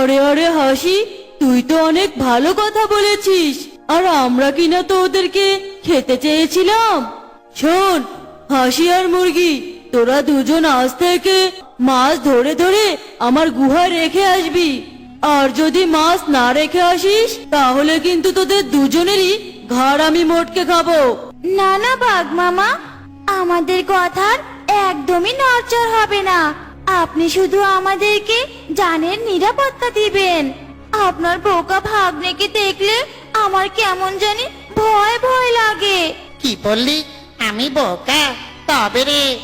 আরে আরে, হাসি, তুই তো অনেক ভালো কথা বলেছিস। আর আমরা কিনা তো ওদেরকে খেতে চেয়েছিলাম। শোন, হাসি আর মুরগি, তোরা দুজন আজ থেকে মাছ ধরে ধরে আমার গুহায় রেখে আসবি। আর যদি মাছ না রেখে আসিস, তাহলে কিন্তু তোদের দুজনেরই ঘাড় আমি মোটকে খাব। না না বাঘ মামা, আমাদের কথার একদমই নড়চড় হবে না। আপনি শুধু আমাদেরকে জানের নিরাপত্তা দিবেন। আপনার বোকা ভাগ্নেকে দেখলে আমার কেমন জানি ভয় ভয় লাগে। কি বললি? আমি বোকা? তবে রে।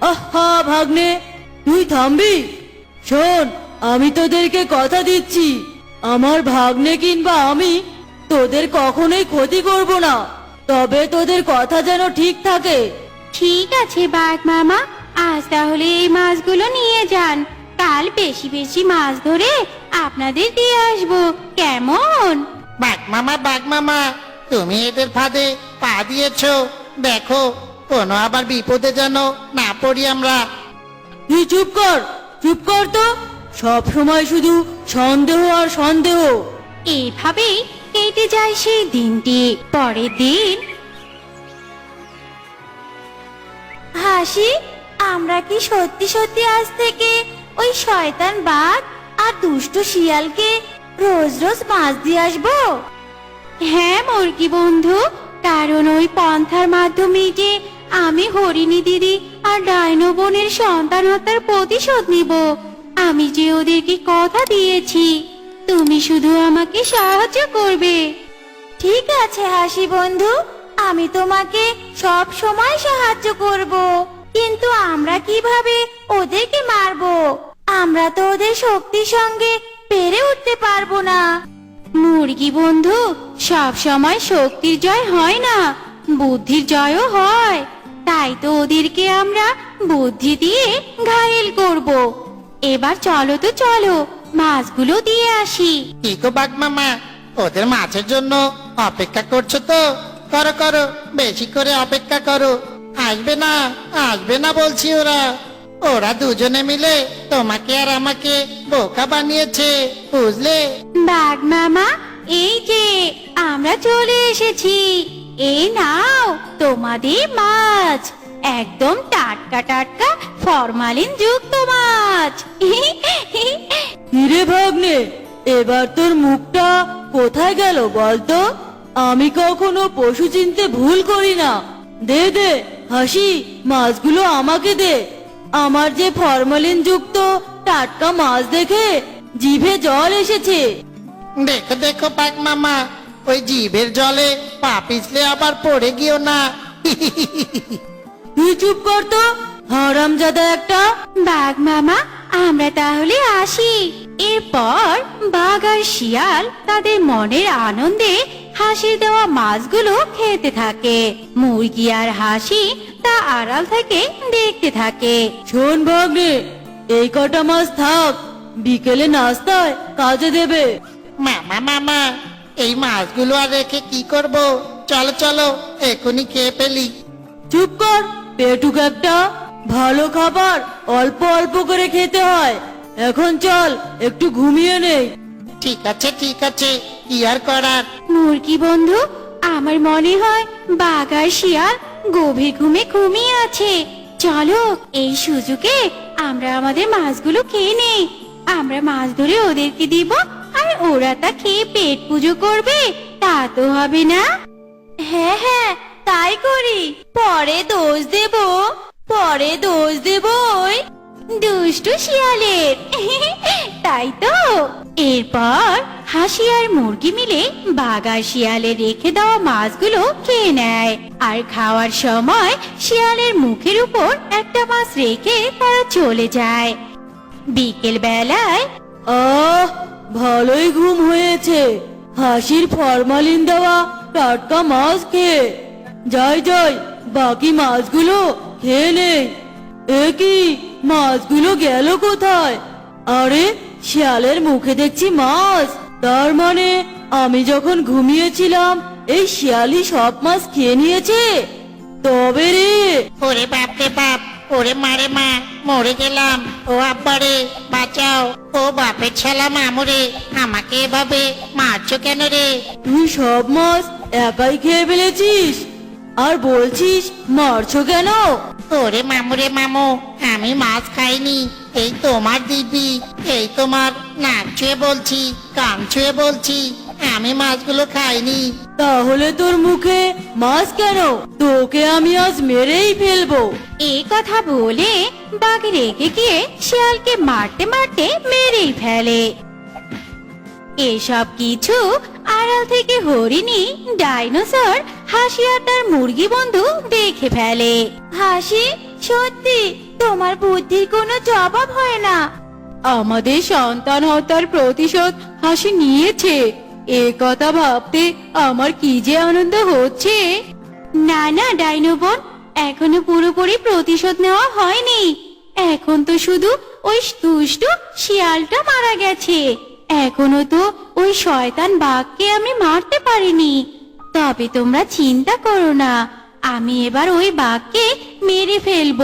আহা ভাগ্নে তুই থামবি? শোন আমি তোদেরকে কথা দিচ্ছি। আমার ভাগ্নে কিংবা আমি তোদের কখনোই ক্ষতি করব না। তবে তোদের কথা যেন ঠিক থাকে। ঠিক আছে বাঘ মামা। আজ তাহলে এই মাছগুলো নিয়ে যান। কাল বেশি বেশি মাছ ধরে আপনাদের দিয়ে আসব। কেমন? বাঘ মামা বাঘ মামা তুমি এদের ফাঁদে পা দিয়েছ। দেখো কোনো আবার বিপদে যেন না পড়ি আমরা। তুই চুপ কর চুপ কর তো। সব সময় শুধু সন্দেহ আর সন্দেহ। এইভাবেই কেটে যায় সেই দিনটি। পরের দিন হাসি আমরা কি সত্যি সত্যি আজ থেকে ওই শয়তান বাঘ আর দুষ্ট শিয়ালকে রোজ রোজ মাছ দিয়ে আসব? হ্যাঁ মুরগি বন্ধু, কারণ ওই পন্থার মাধ্যমে যে আমি হরিণী দিদি আর ডাইনো বোনের সন্তান হত্যার প্রতিশোধ নিব, আমি যে ওদেরকে কথা দিয়েছি, তুমি শুধু আমাকে সাহায্য করবে। ঠিক আছে হাসি বন্ধু, আমি তোমাকে সব সময় সাহায্য করব। কিন্তু আমরা কীভাবে ওদেরকে মারবো? আমরা তো ওদের শক্তির সঙ্গে পেরে উঠতে পারব না। মুরগি বন্ধু সব সময় শক্তির জয় হয় না, বুদ্ধির জয়ও হয়। তাই তো ওদেরকে আমরা বুদ্ধি দিয়ে ঘায়েল করব। এবার চলো তো চলো, মাছগুলো দিয়ে আসি। কি গো বাঘ মামা ওদের মাছের জন্য অপেক্ষা করছ তো? করো করো, বেশি করে অপেক্ষা করো। আসবে না আসবে না বলছি ওরা। ওরা দুজনে মিলে তোমাকে আর আমাকে বোকা বানিয়েছে বুঝলে? বাঘ মামা এই যে আমরা চলে এসেছি। এই নাও তোমাদের মাছ। একদম টাটকা টাটকা ফরমালিন যুক্ত মাছ। হিরে ভাগ্নে এবার তোর মুখটা কোথায় গেল বলতো? আমি কখনো পশু চিনতে ভুল করি না। দে দে। হাসি মাছগুলো আমাকে দে। আমার যে ফরমালিন যুক্ত টাটকা মাছ দেখে জিভে জল এসেছে। দেখো দেখো বাঘ মামা ওই জিভের জলে পা পিছলে আবার পড়ে গিয়েও না। তুই চুপ কর তো হারামজাদা একটা। বাঘ মামা আমরা তাহলে আসি। এরপর বাঘ আর শিয়াল তাদের মনের আনন্দে হাসি দেওয়া মাছগুলো খেতে থাকে। মুরগি আর হাসি তা আড়াল থেকে দেখতে থাকে। শোন ভাগ্নে এই কটা মাছ থাক বিকেলে নাস্তায় কাজে দেবে। মামা মামা এই মাছগুলো আর রেখে কি করব? চলো চলো এখনই খেয়ে ফেলি। চুপ কর পেটুক একটা। ভালো খাবার অল্প অল্প করে খেতে হয়। এখন চল একটু ঘুমিয়ে নেই। ঠিক আছে ঠিক আছে। কি আর করার? মুরগি বন্ধু, আমার মনে হয় বাঘ শিয়াল গভীর ঘুমে ঘুমিয়ে আছে। চলো, এই সুযোগে আমরা আমাদের মাছগুলো খেয়ে নেই। আমরা মাছ ধরে ওদেরকে দিব, আর ওরা তা খেয়ে পেট পুজো করবে, তা তো হবে না? হ্যাঁ হ্যাঁ তাই করি। পরে দোষ দেব, পরে দোষ দেব। দুষ্টু শিয়ালের। তাই তো? এরপর হাসি আর মুরগি মিলে বাঘ আর শিয়ালে রেখে দেওয়া মাছগুলো খেয়ে নেয়। আর খাওয়ার সময় শিয়ালের মুখের উপর একটা মাছ রেখে তারা চলে যায়। বিকেল বেলায়, আহ, ভালোই ঘুম হয়েছে। হাসির ফরমালিন দেওয়া টাটকা মাছ খেয়ে। যাই যাই, বাকি মাছগুলো খেয়ে নেই। এ মাছগুলো গেল কোথায়? আরে শিয়ালের মুখে দেখছি মাছ। তার মানে আমি যখন ঘুমিয়েছিলাম এই শিয়ালি সব মাছ খেয়ে নিয়েছে? তবে রে। ওরে বাপ রে বাপ ওরে মারে মা মরে গেলাম। ও আব্বারে বাঁচাও। ও বাপের ছেলা মামুরে আমাকে এভাবে মারছো কেন রে? তুই সব মাছ একাই খেয়ে ফেলেছিস। আর বলছিস মারছো কেন? ওরে মামুরে মামু আমি মাছ খাইনি এই তোমার দিদি এই তোমার নাক ছুঁয়ে বলছি কান ছুঁয়ে বলছি আমি মাছগুলো খাইনি। তাহলে তোর মুখে মাছ কেন? তোকে আমি আজ মেরেই ফেলব। এই কথা বলে বাঘ রেগে গিয়ে শিয়ালকে মারতে মারতে মেরেই ফেলে। এসব কিছু আড়াল থেকে হরিণী ডাইনোসর হাসি আর তার মুরগি বন্ধু দেখে ফেলে। হাসি সত্যি তোমার বুদ্ধির কোনো জবাব হয় না। আমাদের সন্তান হত্যার প্রতিশোধ হাসি নিয়েছে। এ কথা ভাবতে আমার কি যে আনন্দ হচ্ছে? না না ডাইনো বোন এখনও পুরোপুরি প্রতিশোধ নেওয়া হয়নি। এখন তো শুধু ওই দুষ্টু শিয়ালটা মারা গেছে। এখনও তো ওই শয়তান বাঘকে আমি মারতে পারিনি। তবে তোমরা চিন্তা করো না। আমি এবার ওই বাঘকে মেরে ফেলব।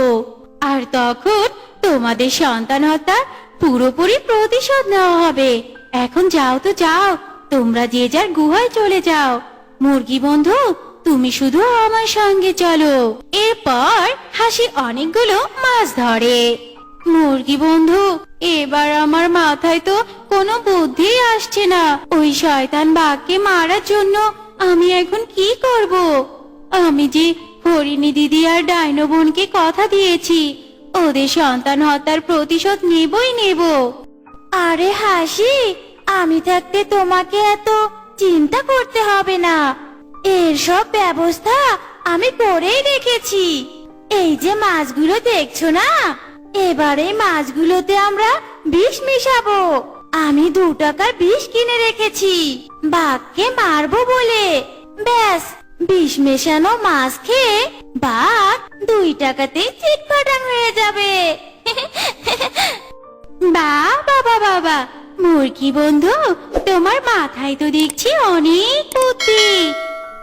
আর তখন তোমাদের সন্তান হত্যার পুরোপুরি প্রতিশোধ নেওয়া হবে। এখন যাও তো যাও, তোমরা যে যার গুহায় চলে যাও। মুরগি বন্ধু, তুমি শুধু আমার সঙ্গে চলো। এরপর হাসি অনেকগুলো মাছ ধরে। মুরগি বন্ধু, এবার আমার মাথায় তো কোনো বুদ্ধি আসছে না। ওই শয়তান বাঘকে মারার জন্য আমি এখন কি করব? আমি যে হরিণী দিদি আর ডাইনো বোনকে কথা দিয়েছি, ওদের সন্তান হত্যার প্রতিশোধ নেবই নেব। আরে হাসি, আমি থাকতে তোমাকে এত চিন্তা করতে হবে না। এর সব ব্যবস্থা আমি করেই রেখেছি এই যে মাছগুলো দেখছ না? এবারে মাছগুলোতে আমরা বিষ মিশাবো। আমি দু টাকার বিষ কিনে রেখেছি। বাঘকে মারবো বলে। ব্যাস, বিষ মেশানো মাছ খেয়ে বাঘ দুই টাকাতেই চিটফাটাং হয়ে যাবে। বা বাবা বাবা মুরগি বন্ধু, তোমার মাথায় তো দেখছি অনেক বুদ্ধি।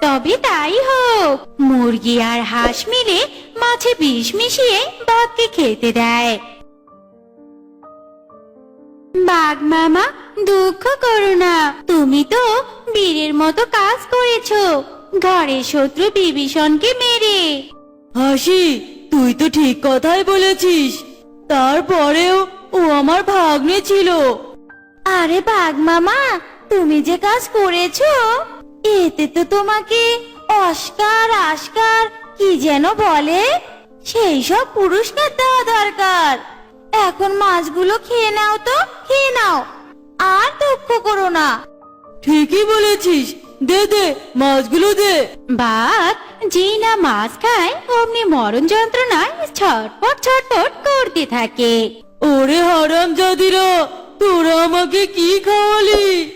তবে তাই হোক, মুরগি আর হাঁস মিলে মাছে বিষ মিশিয়ে বাঘকে খেতে দেয়। বাঘ মামা দুঃখ করো না। তুমি তো বীরের মতো কাজ করেছ। ঘরের শত্রু বিভীষণকে মেরে। হাসি তুই তো ঠিক কথাই বলেছিস। তারপরেও ও আমার ভাগ্নে ছিল। আরে বাঘ মামা তুমি যে কাজ করেছ এতে তো তোমাকে অস্কার আস্কার কি যেন বলে? সেই সব পুরস্কার দেওয়া দরকার। এখন মাছগুলো খেয়ে নাও তো খেয়ে নাও। আর দুঃখ করো না। ঠিকই বলেছিস। দে দে মাছগুলো দে। বাঘ যেই না মাছ খায় অমনি মরণ যন্ত্রণায় ছটপট ছটপট করতে থাকে। ওরে হারাম জাদিরা তোরা আমাকে কি খাওয়ালি?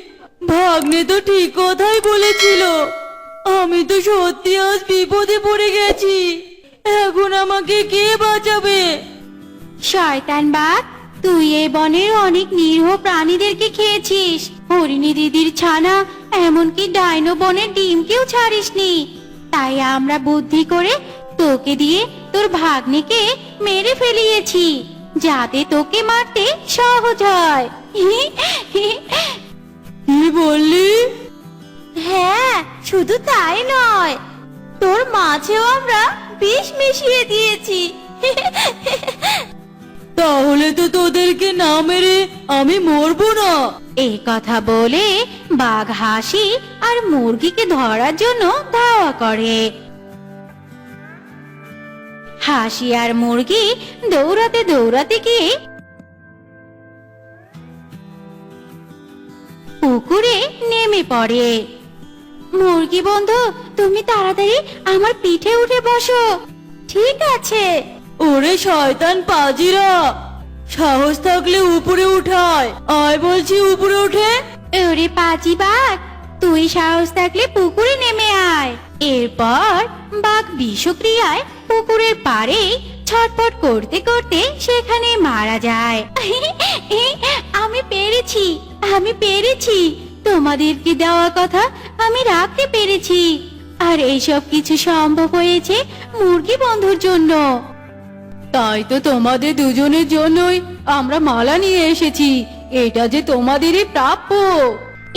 ভাগ্নে তো ঠিক কথাই বলেছিল। আমি তো সত্যি আজ বিপদে পড়ে গেছি। এখন আমাকে কে বাঁচাবে? শয়তান বাঘ তুই এই বনের অনেক নিরীহ প্রাণীদেরকে খেয়েছিস। হরিণী দিদির ছানা এমনকি ডাইনো বনের ডিমকেও ছাড়িসনি। তাই আমরা বুদ্ধি করে তোকে দিয়ে তোর ভাগ্নিকে মেরে ফেলিয়েছি যাতে তোকে মারতে সহজ হয়। কি বললি? হ্যাঁ শুধু তাই নয় তোর মাছেও আমরা বিষ মিশিয়ে দিয়েছি। তাহলে তো তোদেরকে না মেরে আমি মরবো না। এই কথা বলে বাঘ হাসি আর মুরগিকে ধরার জন্য ধাওয়া করে। হাসি আর মুরগি দৌড়াতে দৌড়াতে গিয়ে পুকুরে নেমে পড়ে। মুরগি বন্ধু, তুমি তাড়াতাড়ি আমার পিঠে উঠে বসো। ঠিক আছে। ওরে শয়তান পাজিরা, সাহস থাকলে উপরে উঠায়। আয় বলছি উপরে উঠে। ওরে পাজি বাঘ, তুই সাহস থাকলে পুকুরে নেমে আয়। এরপর বাঘ বিষক্রিয়ায় পুকুরের পাড়ে ছটফট করতে করতে সেখানে মারা যায়। আমি পেরেছি আমি পেরেছি। তোমাদেরকে দেওয়া কথা আমি রাখতে পেরেছি। আর এইসব কিছু সম্ভব হয়েছে মুরগি বন্ধুর জন্য। তাই তো তোমাদের দুজনের জন্যই আমরা মালা নিয়ে এসেছি এটা যে তোমাদেরই প্রাপ্য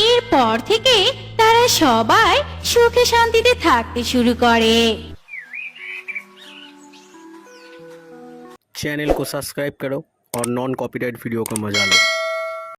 এরপর থেকে তারা সবাই সুখে শান্তিতে থাকতে শুরু করে चैनल को सब्सक्राइब करो और नॉन कॉपीराइट वीडियो का मजा लो